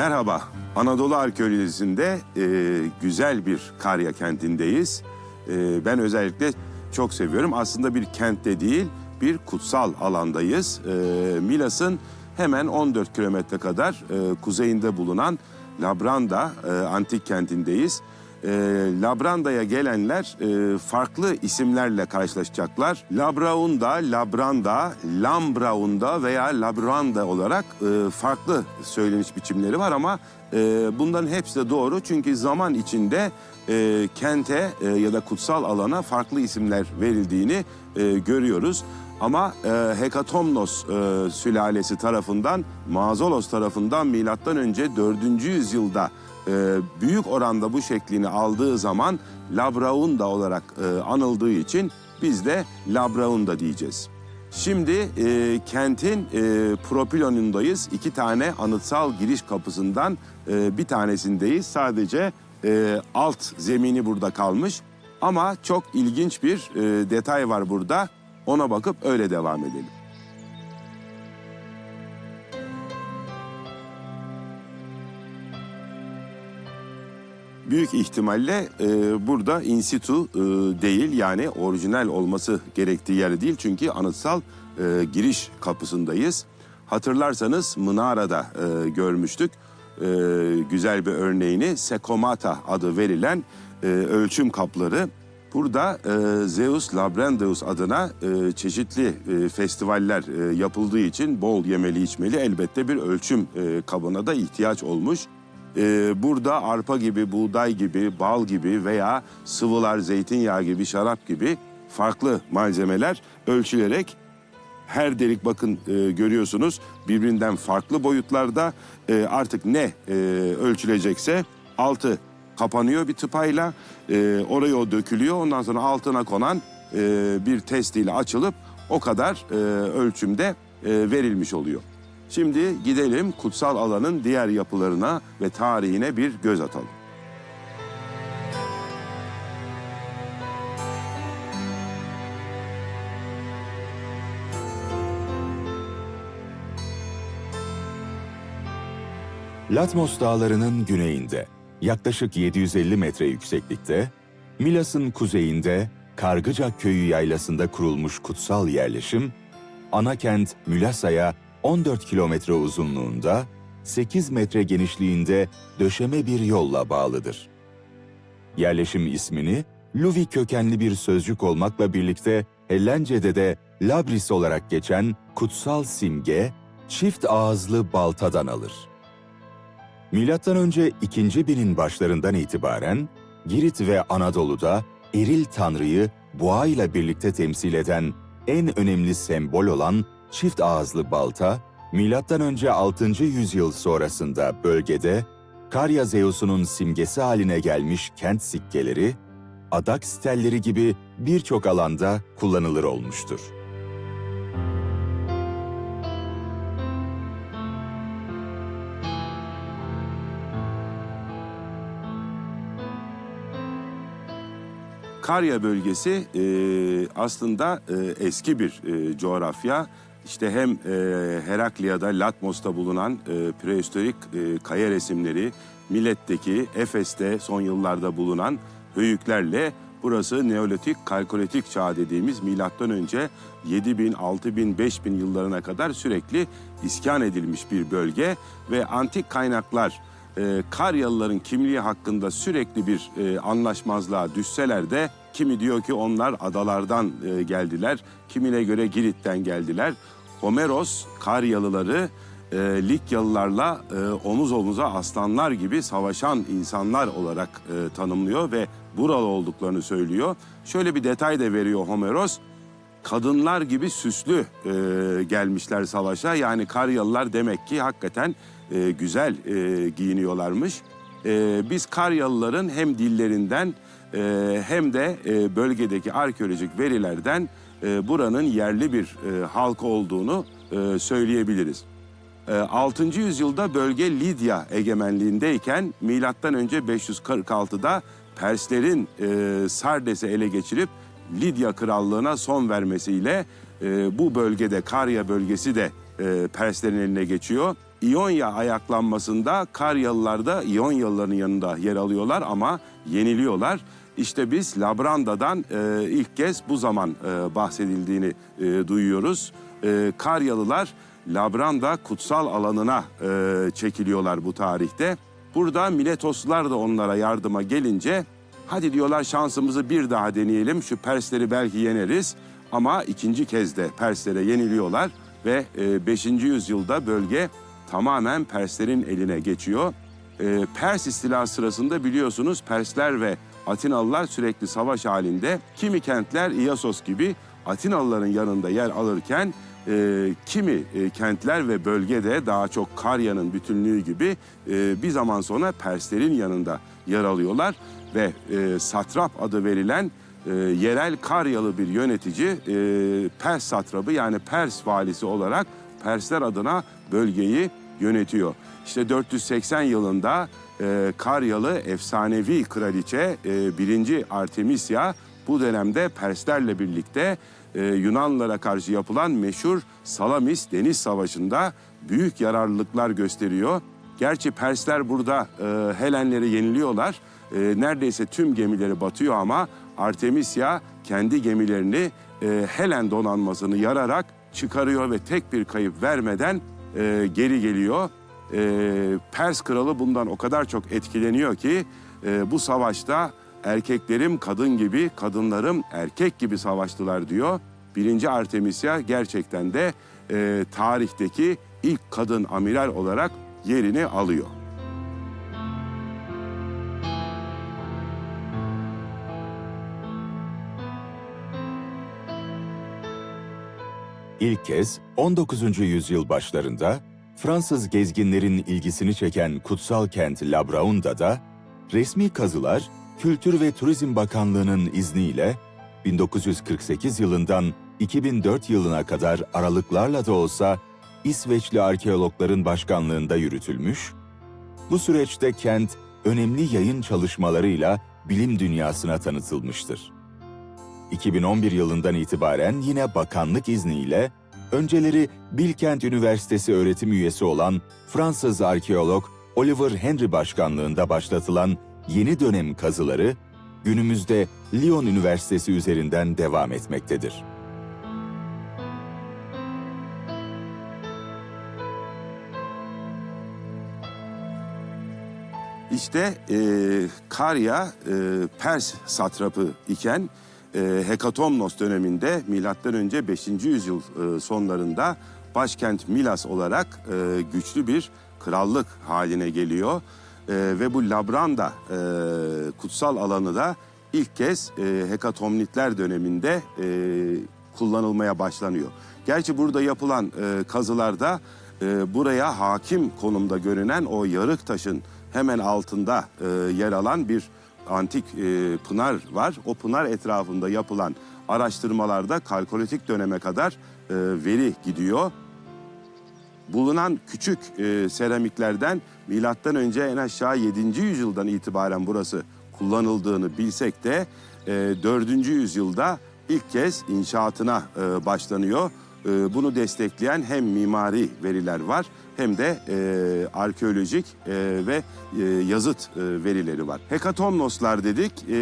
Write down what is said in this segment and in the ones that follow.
Merhaba, Anadolu Arkeolojisi'nde e, güzel bir Karya kentindeyiz. E, ben özellikle çok seviyorum. Aslında bir kentte değil, bir kutsal alandayız. E, Milas'ın hemen 14 kilometre kadar e, kuzeyinde bulunan Labranda e, antik kentindeyiz. E, Labranda'ya gelenler e, farklı isimlerle karşılaşacaklar. Labraunda, Labranda, Lambraunda veya Labranda olarak e, farklı söyleniş biçimleri var ama e, bunların hepsi de doğru. Çünkü zaman içinde e, kente e, ya da kutsal alana farklı isimler verildiğini e, görüyoruz. Ama e, Hekatomnos e, sülalesi tarafından, Mazolos tarafından milattan önce 4. yüzyılda e, büyük oranda bu şeklini aldığı zaman Labraunda olarak e, anıldığı için biz de Labraunda diyeceğiz. Şimdi e, kentin e, propilonundayız. İki tane anıtsal giriş kapısından e, bir tanesindeyiz. Sadece e, alt zemini burada kalmış. Ama çok ilginç bir e, detay var burada. Ona bakıp öyle devam edelim. Büyük ihtimalle e, burada in situ e, değil yani orijinal olması gerektiği yer değil. Çünkü anıtsal e, giriş kapısındayız. Hatırlarsanız Mınara'da e, görmüştük e, güzel bir örneğini. Sekomata adı verilen e, ölçüm kapları. Burada e, Zeus Labrandeus adına e, çeşitli e, festivaller e, yapıldığı için bol yemeli içmeli elbette bir ölçüm e, kabına da ihtiyaç olmuş. E, burada arpa gibi, buğday gibi, bal gibi veya sıvılar, zeytinyağı gibi, şarap gibi farklı malzemeler ölçülerek her delik bakın e, görüyorsunuz birbirinden farklı boyutlarda E, artık ne e, ölçülecekse altı kapanıyor bir tıpayla E, oraya o dökülüyor ondan sonra altına konan e, bir testiyle açılıp o kadar e, ölçümde e, verilmiş oluyor. Şimdi gidelim kutsal alanın diğer yapılarına ve tarihine bir göz atalım. Latmos dağlarının güneyinde, yaklaşık 750 metre yükseklikte, Milas'ın kuzeyinde Kargıcak köyü yaylasında kurulmuş kutsal yerleşim, ana kent Mülasa'ya 14 kilometre uzunluğunda, 8 metre genişliğinde döşeme bir yolla bağlıdır. Yerleşim ismini Luvi kökenli bir sözcük olmakla birlikte Hellence'de de Labris olarak geçen kutsal simge, çift ağızlı baltadan alır. Milattan önce 2. binin başlarından itibaren Girit ve Anadolu'da eril tanrıyı boğa ile birlikte temsil eden en önemli sembol olan çift ağızlı balta, önce 6. yüzyıl sonrasında bölgede Karya Zeus'unun simgesi haline gelmiş kent sikkeleri, adak stelleri gibi birçok alanda kullanılır olmuştur. Karya bölgesi e, aslında e, eski bir e, coğrafya. İşte hem e, Heraklia'da, Latmos'ta bulunan e, prehistorik e, kaya resimleri, Millet'teki, Efes'te son yıllarda bulunan höyüklerle burası Neolitik, Kalkolitik çağ dediğimiz milattan önce 7000, 6000, 5000 yıllarına kadar sürekli iskan edilmiş bir bölge ve antik kaynaklar e, Karyalıların kimliği hakkında sürekli bir e, anlaşmazlığa düşseler de kimi diyor ki onlar adalardan e, geldiler, kimine göre Girit'ten geldiler. Homeros Karyalıları e, Likyalılarla e, omuz omuza aslanlar gibi savaşan insanlar olarak e, tanımlıyor ve buralı olduklarını söylüyor. Şöyle bir detay da veriyor Homeros kadınlar gibi süslü e, gelmişler savaşa. Yani Karyalılar demek ki hakikaten e, güzel e, giyiniyorlarmış. E, biz Karyalıların hem dillerinden e, hem de e, bölgedeki arkeolojik verilerden e, buranın yerli bir e, halk olduğunu e, söyleyebiliriz. E, 6. yüzyılda bölge Lidya egemenliğindeyken milattan önce 546'da Perslerin e, Sardes'i ele geçirip Lidya krallığına son vermesiyle e, bu bölgede Karya bölgesi de e, Perslerin eline geçiyor. İonya ayaklanmasında Karyalılar da İonyalıların yanında yer alıyorlar ama yeniliyorlar. İşte biz Labranda'dan e, ilk kez bu zaman e, bahsedildiğini e, duyuyoruz. E, Karyalılar Labranda kutsal alanına e, çekiliyorlar bu tarihte. Burada Miletoslular da onlara yardıma gelince hadi diyorlar şansımızı bir daha deneyelim şu Persleri belki yeneriz. Ama ikinci kez de Perslere yeniliyorlar ve 5. yüzyılda bölge tamamen Perslerin eline geçiyor. E, Pers istilası sırasında biliyorsunuz Persler ve Atinalılar sürekli savaş halinde. Kimi kentler İyasos gibi Atinalıların yanında yer alırken e, kimi e, kentler ve bölgede daha çok Karya'nın bütünlüğü gibi e, bir zaman sonra Perslerin yanında yer alıyorlar ve e, satrap adı verilen e, yerel Karyalı bir yönetici e, Pers satrabı yani Pers valisi olarak Persler adına bölgeyi yönetiyor. İşte 480 yılında e, Karyalı efsanevi kraliçe e, 1. Artemisya bu dönemde Perslerle birlikte e, Yunanlara karşı yapılan meşhur Salamis Deniz Savaşı'nda büyük yararlılıklar gösteriyor. Gerçi Persler burada e, Helenleri yeniliyorlar. E, neredeyse tüm gemileri batıyor ama Artemisya kendi gemilerini e, Helen donanmasını yararak çıkarıyor ve tek bir kayıp vermeden e, geri geliyor. E, Pers kralı bundan o kadar çok etkileniyor ki e, bu savaşta erkeklerim kadın gibi, kadınlarım erkek gibi savaştılar diyor. Birinci Artemisya gerçekten de e, tarihteki ilk kadın amiral olarak yerini alıyor. İlk kez 19. yüzyıl başlarında Fransız gezginlerin ilgisini çeken kutsal kent La Braunda'da resmi kazılar Kültür ve Turizm Bakanlığı'nın izniyle 1948 yılından 2004 yılına kadar aralıklarla da olsa İsveçli arkeologların başkanlığında yürütülmüş, bu süreçte kent önemli yayın çalışmalarıyla bilim dünyasına tanıtılmıştır. 2011 yılından itibaren yine bakanlık izniyle önceleri Bilkent Üniversitesi öğretim üyesi olan Fransız arkeolog Oliver Henry başkanlığında başlatılan yeni dönem kazıları günümüzde Lyon Üniversitesi üzerinden devam etmektedir. İşte e, Karya e, Pers satrapı iken e, Hekatomnos döneminde milattan önce 5. yüzyıl e, sonlarında başkent Milas olarak e, güçlü bir krallık haline geliyor. E, ve bu Labranda e, kutsal alanı da ilk kez e, Hekatomnitler döneminde e, kullanılmaya başlanıyor. Gerçi burada yapılan e, kazılarda e, buraya hakim konumda görünen o yarık taşın hemen altında e, yer alan bir antik e, pınar var. O pınar etrafında yapılan araştırmalarda kalkolitik döneme kadar e, veri gidiyor. Bulunan küçük e, seramiklerden milattan önce en aşağı 7. yüzyıldan itibaren burası kullanıldığını bilsek de e, 4. yüzyılda ilk kez inşaatına e, başlanıyor. E, bunu destekleyen hem mimari veriler var hem de e, arkeolojik e, ve e, yazıt e, verileri var. Hekatomnoslar dedik. E,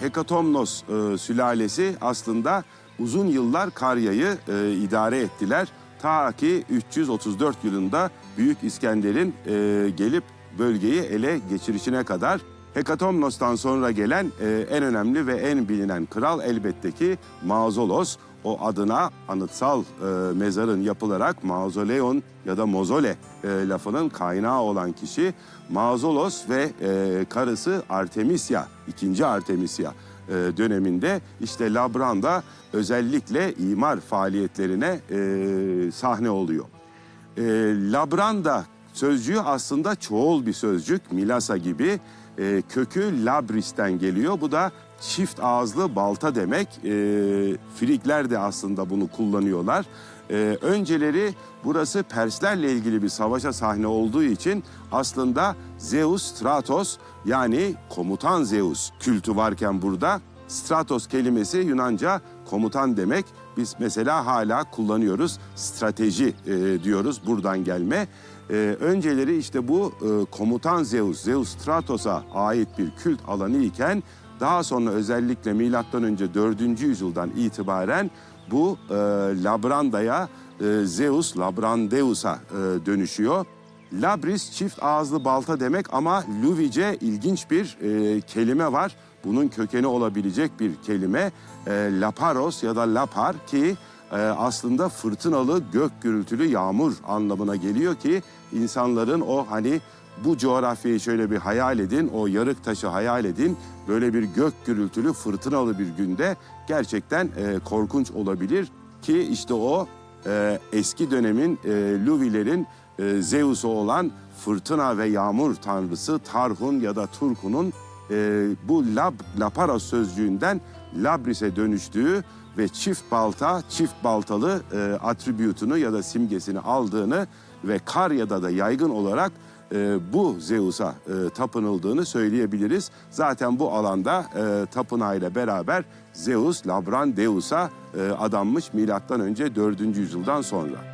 Hekatomnos e, sülalesi aslında uzun yıllar Karya'yı e, idare ettiler. Ta ki 334 yılında Büyük İskender'in e, gelip bölgeyi ele geçirişine kadar Hekatomnos'tan sonra gelen e, en önemli ve en bilinen kral elbette ki Mauzolos. O adına anıtsal e, mezarın yapılarak mauzoleon ya da mozole e, lafının kaynağı olan kişi Mauzolos ve e, karısı Artemisya, ikinci Artemisya e, döneminde işte Labranda özellikle imar faaliyetlerine e, sahne oluyor. E, Labranda sözcüğü aslında çoğul bir sözcük, Milasa gibi. E, kökü labris'ten geliyor. Bu da çift ağızlı balta demek. E, Frikler de aslında bunu kullanıyorlar. E, önceleri burası Perslerle ilgili bir savaşa sahne olduğu için aslında Zeus Stratos yani komutan Zeus kültü varken burada Stratos kelimesi Yunanca komutan demek. Biz mesela hala kullanıyoruz. Strateji e, diyoruz buradan gelme. E, önceleri işte bu e, komutan Zeus, Zeus Stratos'a ait bir kült alanı iken daha sonra özellikle milattan önce 4. yüzyıldan itibaren bu e, Labranda'ya e, Zeus Labrandeus'a e, dönüşüyor. Labris çift ağızlı balta demek ama Luvice ilginç bir e, kelime var. Bunun kökeni olabilecek bir kelime e, laparos ya da lapar ki e, aslında fırtınalı gök gürültülü yağmur anlamına geliyor ki insanların o hani bu coğrafyayı şöyle bir hayal edin, o yarık taşı hayal edin. Böyle bir gök gürültülü fırtınalı bir günde gerçekten e, korkunç olabilir ki işte o e, eski dönemin e, Luvilerin e, Zeus'u olan fırtına ve yağmur tanrısı Tarhun ya da Turku'nun e, bu lab, laparos sözcüğünden labris'e dönüştüğü ve çift balta, çift baltalı e, atribütünü ya da simgesini aldığını ve Karya'da da yaygın olarak e, bu Zeus'a e, tapınıldığını söyleyebiliriz. Zaten bu alanda e, tapınağıyla beraber Zeus Labrandeus'a e, adanmış milattan önce 4. yüzyıldan sonra.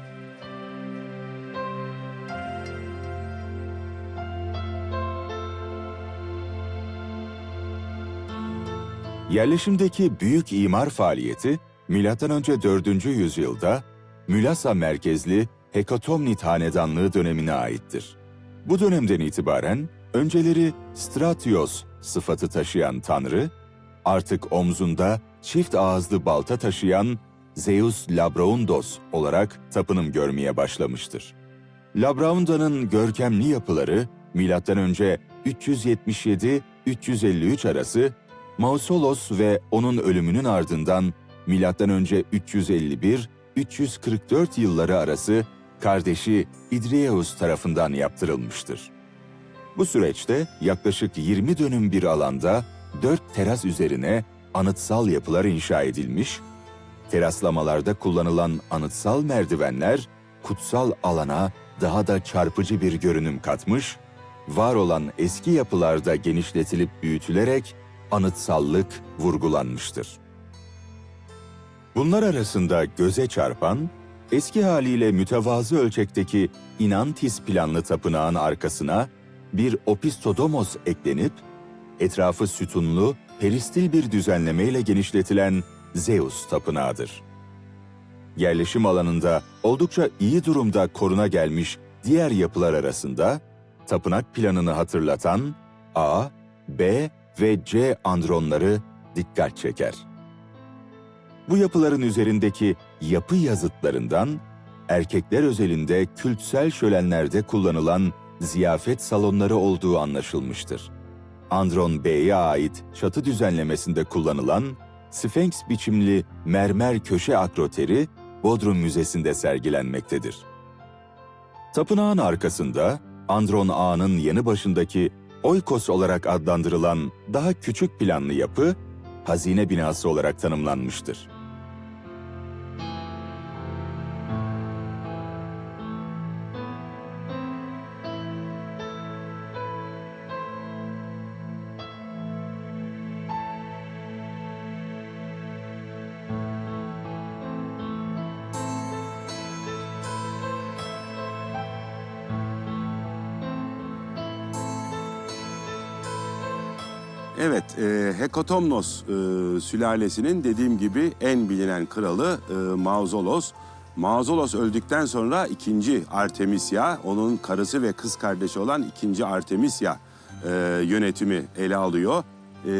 Yerleşimdeki büyük imar faaliyeti M.Ö. 4. yüzyılda Mülasa merkezli Hekatomnit Hanedanlığı dönemine aittir. Bu dönemden itibaren önceleri Stratios sıfatı taşıyan tanrı, artık omzunda çift ağızlı balta taşıyan Zeus Labraundos olarak tapınım görmeye başlamıştır. Labraunda'nın görkemli yapıları M.Ö. 377-353 arası Mausolos ve onun ölümünün ardından M.Ö. 351-344 yılları arası kardeşi İdrieus tarafından yaptırılmıştır. Bu süreçte yaklaşık 20 dönüm bir alanda dört teras üzerine anıtsal yapılar inşa edilmiş, teraslamalarda kullanılan anıtsal merdivenler kutsal alana daha da çarpıcı bir görünüm katmış, var olan eski yapılarda genişletilip büyütülerek anıtsallık vurgulanmıştır. Bunlar arasında göze çarpan, eski haliyle mütevazı ölçekteki İnantis planlı tapınağın arkasına bir opistodomos eklenip, etrafı sütunlu, peristil bir düzenlemeyle genişletilen Zeus tapınağıdır. Yerleşim alanında oldukça iyi durumda koruna gelmiş diğer yapılar arasında, tapınak planını hatırlatan A, B ve C andronları dikkat çeker. Bu yapıların üzerindeki yapı yazıtlarından erkekler özelinde kültsel şölenlerde kullanılan ziyafet salonları olduğu anlaşılmıştır. Andron B'ye ait çatı düzenlemesinde kullanılan Sphinx biçimli mermer köşe akroteri Bodrum Müzesi'nde sergilenmektedir. Tapınağın arkasında Andron Ağa'nın yanı başındaki Oikos olarak adlandırılan daha küçük planlı yapı, hazine binası olarak tanımlanmıştır. Hekatomnos e, sülalesinin dediğim gibi en bilinen kralı e, Mausolos. Mausolos öldükten sonra ikinci Artemisya, onun karısı ve kız kardeşi olan ikinci Artemisya e, yönetimi ele alıyor. E,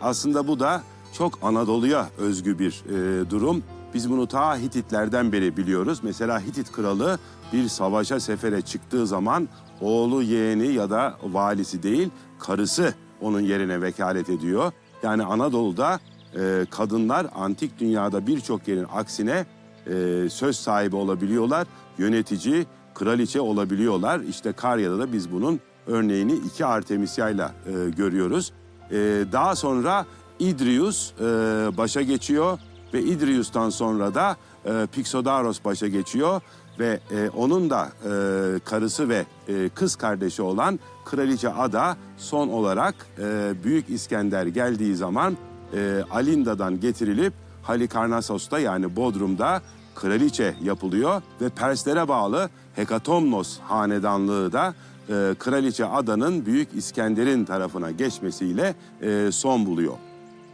aslında bu da çok Anadolu'ya özgü bir e, durum. Biz bunu ta Hititlerden beri biliyoruz. Mesela Hitit kralı bir savaşa sefere çıktığı zaman oğlu, yeğeni ya da valisi değil, karısı onun yerine vekalet ediyor. Yani Anadolu'da e, kadınlar antik dünyada birçok yerin aksine e, söz sahibi olabiliyorlar. Yönetici, kraliçe olabiliyorlar. İşte Karya'da da biz bunun örneğini iki Artemisya'yla e, görüyoruz. E, daha sonra İdrius e, başa geçiyor ve İdrius'tan sonra da e, Pixodaros başa geçiyor ve e, onun da e, karısı ve e, kız kardeşi olan Kraliçe Ada son olarak e, Büyük İskender geldiği zaman e, Alinda'dan getirilip Halikarnassos'ta yani Bodrum'da kraliçe yapılıyor ve Perslere bağlı Hekatomnos hanedanlığı da e, kraliçe adanın Büyük İskender'in tarafına geçmesiyle e, son buluyor.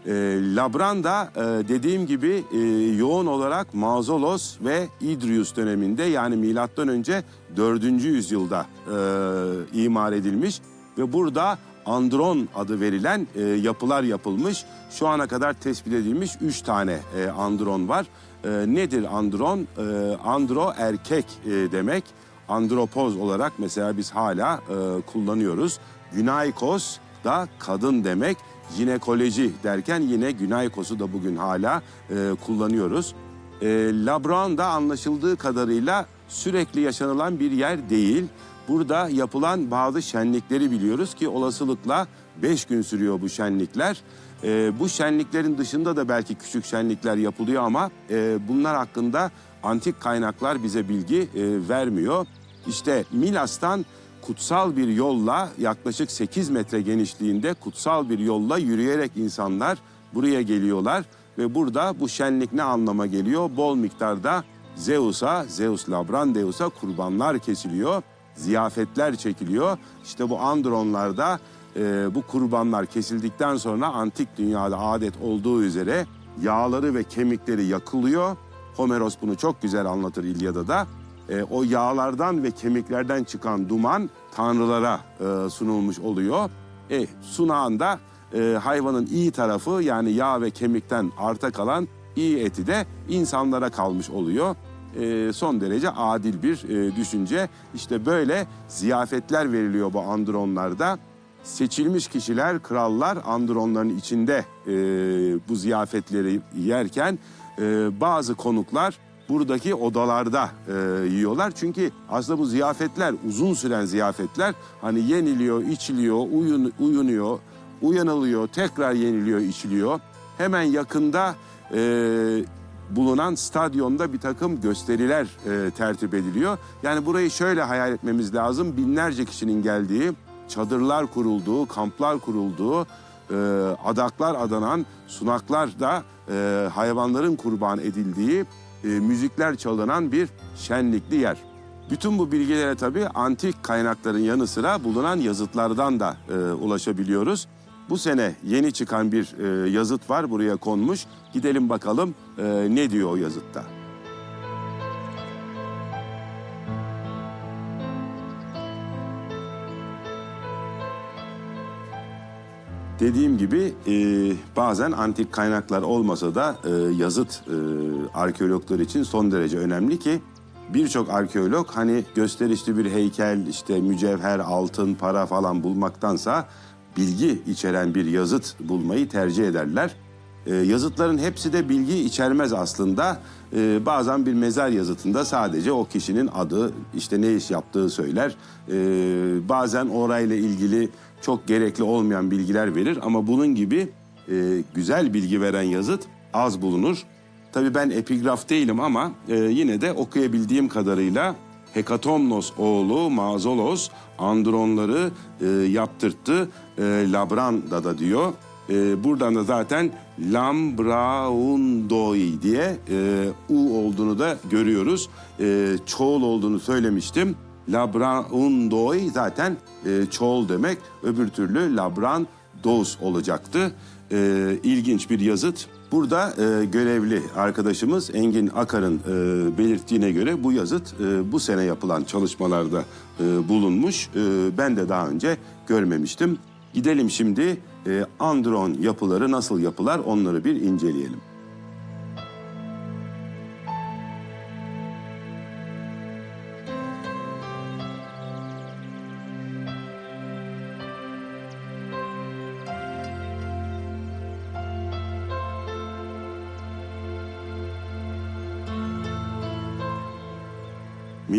E, Labran da e, dediğim gibi e, yoğun olarak Mausolos ve İdrius döneminde yani milattan önce 4. yüzyılda e, imar edilmiş ve burada Andron adı verilen e, yapılar yapılmış. Şu ana kadar tespit edilmiş 3 tane e, Andron var. E, nedir Andron? E, andro erkek e, demek. Andropoz olarak mesela biz hala e, kullanıyoruz. Günaykos da kadın demek. Jinekoloji derken yine Günaykos'u da bugün hala e, kullanıyoruz. E, Labran da anlaşıldığı kadarıyla sürekli yaşanılan bir yer değil. Burada yapılan bazı şenlikleri biliyoruz ki olasılıkla beş gün sürüyor bu şenlikler. E, bu şenliklerin dışında da belki küçük şenlikler yapılıyor ama e, bunlar hakkında antik kaynaklar bize bilgi e, vermiyor. İşte Milas'tan kutsal bir yolla yaklaşık 8 metre genişliğinde kutsal bir yolla yürüyerek insanlar buraya geliyorlar ve burada bu şenlik ne anlama geliyor? Bol miktarda Zeus'a, Zeus Labrandeus'a kurbanlar kesiliyor, ziyafetler çekiliyor. İşte bu andronlarda e, bu kurbanlar kesildikten sonra antik dünyada adet olduğu üzere yağları ve kemikleri yakılıyor. Homeros bunu çok güzel anlatır İlyada'da da. E, o yağlardan ve kemiklerden çıkan duman tanrılara e, sunulmuş oluyor. E, sunağında e, hayvanın iyi tarafı yani yağ ve kemikten arta kalan iyi eti de insanlara kalmış oluyor. E, son derece adil bir e, düşünce. İşte böyle ziyafetler veriliyor bu andronlarda. Seçilmiş kişiler, krallar andronların içinde e, bu ziyafetleri yerken e, bazı konuklar buradaki odalarda e, yiyorlar. Çünkü aslında bu ziyafetler uzun süren ziyafetler. Hani yeniliyor, içiliyor, uyun, uyunuyor, uyanılıyor, tekrar yeniliyor, içiliyor. Hemen yakında e, bulunan stadyonda bir takım gösteriler e, tertip ediliyor. Yani burayı şöyle hayal etmemiz lazım. Binlerce kişinin geldiği, çadırlar kurulduğu, kamplar kurulduğu, e, adaklar adanan, sunaklar da e, hayvanların kurban edildiği, e, müzikler çalınan bir şenlikli yer. Bütün bu bilgilere tabii antik kaynakların yanı sıra bulunan yazıtlardan da e, ulaşabiliyoruz. Bu sene yeni çıkan bir e, yazıt var buraya konmuş. Gidelim bakalım e, ne diyor o yazıtta. Dediğim gibi e, bazen antik kaynaklar olmasa da e, yazıt e, arkeologlar için son derece önemli ki birçok arkeolog hani gösterişli bir heykel işte mücevher, altın, para falan bulmaktansa bilgi içeren bir yazıt bulmayı tercih ederler. E, yazıtların hepsi de bilgi içermez aslında. E, bazen bir mezar yazıtında sadece o kişinin adı, işte ne iş yaptığı söyler. E, bazen orayla ilgili çok gerekli olmayan bilgiler verir ama bunun gibi e, güzel bilgi veren yazıt az bulunur. Tabii ben epigraf değilim ama e, yine de okuyabildiğim kadarıyla Hekatomnos oğlu Mazolos andronları e, yaptırttı. E, Labranda da diyor. E, buradan da zaten Lambraundoi diye e, U olduğunu da görüyoruz. E, çoğul olduğunu söylemiştim. Labraundoi zaten e, çoğul demek. Öbür türlü Labrandos olacaktı. E, ilginç bir yazıt. Burada e, görevli arkadaşımız Engin Akar'ın e, belirttiğine göre bu yazıt e, bu sene yapılan çalışmalarda e, bulunmuş. E, ben de daha önce görmemiştim. Gidelim şimdi e, andron yapıları nasıl yapılar onları bir inceleyelim.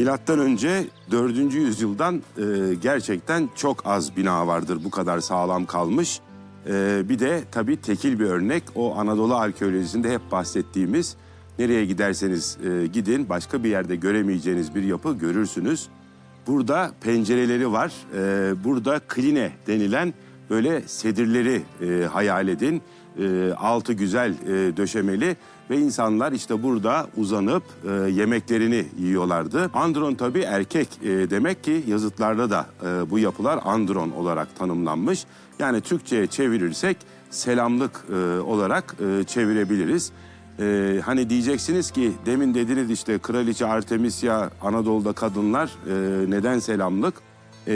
Milattan önce 4. yüzyıldan e, gerçekten çok az bina vardır bu kadar sağlam kalmış. E, bir de tabii tekil bir örnek o Anadolu arkeolojisinde hep bahsettiğimiz nereye giderseniz e, gidin başka bir yerde göremeyeceğiniz bir yapı görürsünüz. Burada pencereleri var. E, burada kline denilen böyle sedirleri e, hayal edin. E, altı güzel e, döşemeli ve insanlar işte burada uzanıp e, yemeklerini yiyorlardı. Andron tabii erkek e, demek ki yazıtlarda da e, bu yapılar andron olarak tanımlanmış. Yani Türkçe'ye çevirirsek selamlık e, olarak e, çevirebiliriz. E, hani diyeceksiniz ki demin dediniz işte Kraliçe Artemisia Anadolu'da kadınlar e, neden selamlık? E,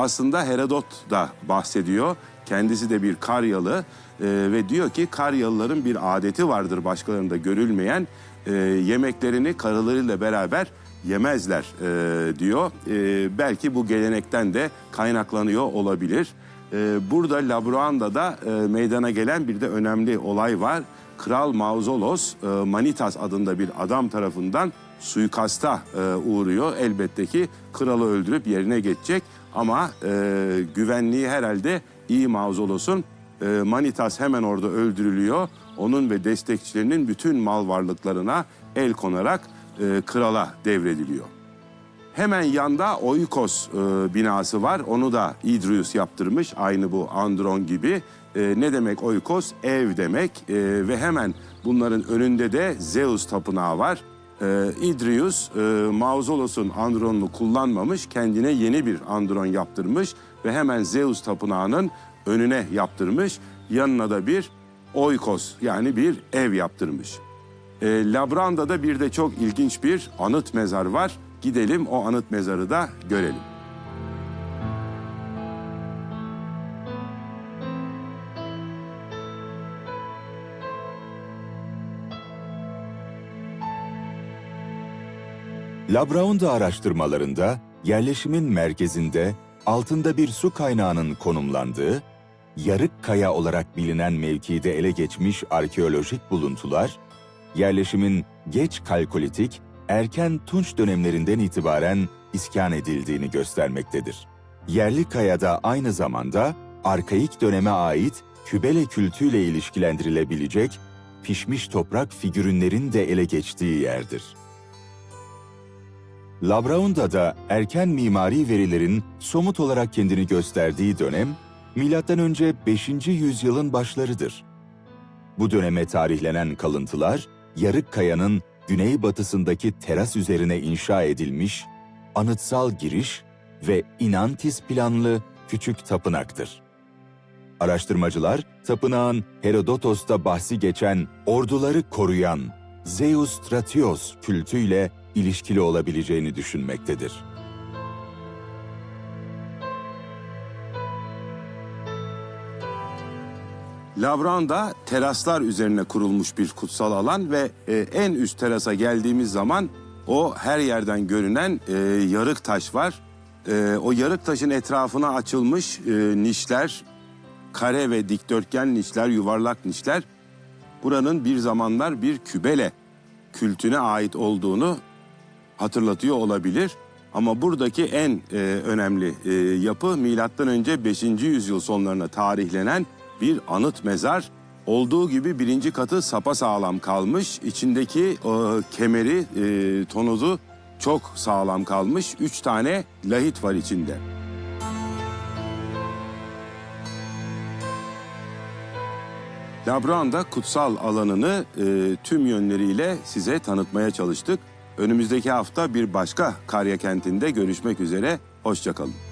aslında Herodot da bahsediyor. Kendisi de bir Karyalı e, ve diyor ki Karyalıların bir adeti vardır başkalarında görülmeyen. E, yemeklerini karılarıyla beraber yemezler e, diyor. E, belki bu gelenekten de kaynaklanıyor olabilir. E, burada Labruanda'da e, meydana gelen bir de önemli olay var. Kral Mauzolos e, Manitas adında bir adam tarafından suikasta e, uğruyor. Elbette ki kralı öldürüp yerine geçecek ama e, güvenliği herhalde iyi Mauzolos'un e, Manitas hemen orada öldürülüyor. Onun ve destekçilerinin bütün mal varlıklarına el konarak e, krala devrediliyor. Hemen yanda Oikos e, binası var. Onu da Idrius yaptırmış. Aynı bu Andron gibi. E, ne demek Oikos? Ev demek. E, ve hemen bunların önünde de Zeus tapınağı var. E, Idrius e, Mauzolos'un Andron'unu kullanmamış. Kendine yeni bir Andron yaptırmış. Ve hemen Zeus tapınağının önüne yaptırmış. Yanına da bir Oikos yani bir ev yaptırmış. E, Labranda'da bir de çok ilginç bir anıt mezar var. Gidelim o anıt mezarı da görelim. Labraunda araştırmalarında yerleşimin merkezinde altında bir su kaynağının konumlandığı, yarık kaya olarak bilinen mevkide ele geçmiş arkeolojik buluntular, yerleşimin geç kalkolitik, erken tunç dönemlerinden itibaren iskan edildiğini göstermektedir. Yerli kayada aynı zamanda arkaik döneme ait kübele kültüyle ilişkilendirilebilecek pişmiş toprak figürünlerin de ele geçtiği yerdir. Labraunda'da erken mimari verilerin somut olarak kendini gösterdiği dönem, M.Ö. 5. yüzyılın başlarıdır. Bu döneme tarihlenen kalıntılar, Yarık Kaya'nın güneybatısındaki teras üzerine inşa edilmiş, anıtsal giriş ve inantis planlı küçük tapınaktır. Araştırmacılar, tapınağın Herodotos'ta bahsi geçen orduları koruyan Zeus Stratios kültüyle ilişkili olabileceğini düşünmektedir. Labranda teraslar üzerine kurulmuş bir kutsal alan ve e, en üst terasa geldiğimiz zaman o her yerden görünen e, yarık taş var. E, o yarık taşın etrafına açılmış e, nişler, kare ve dikdörtgen nişler, yuvarlak nişler buranın bir zamanlar bir kübele kültüne ait olduğunu hatırlatıyor olabilir. Ama buradaki en e, önemli e, yapı milattan önce 5. yüzyıl sonlarına tarihlenen bir anıt mezar. Olduğu gibi birinci katı sapasağlam kalmış. İçindeki e, kemeri, e, tonuzu çok sağlam kalmış. Üç tane lahit var içinde. Labranda kutsal alanını e, tüm yönleriyle size tanıtmaya çalıştık. Önümüzdeki hafta bir başka Karya kentinde görüşmek üzere. Hoşçakalın.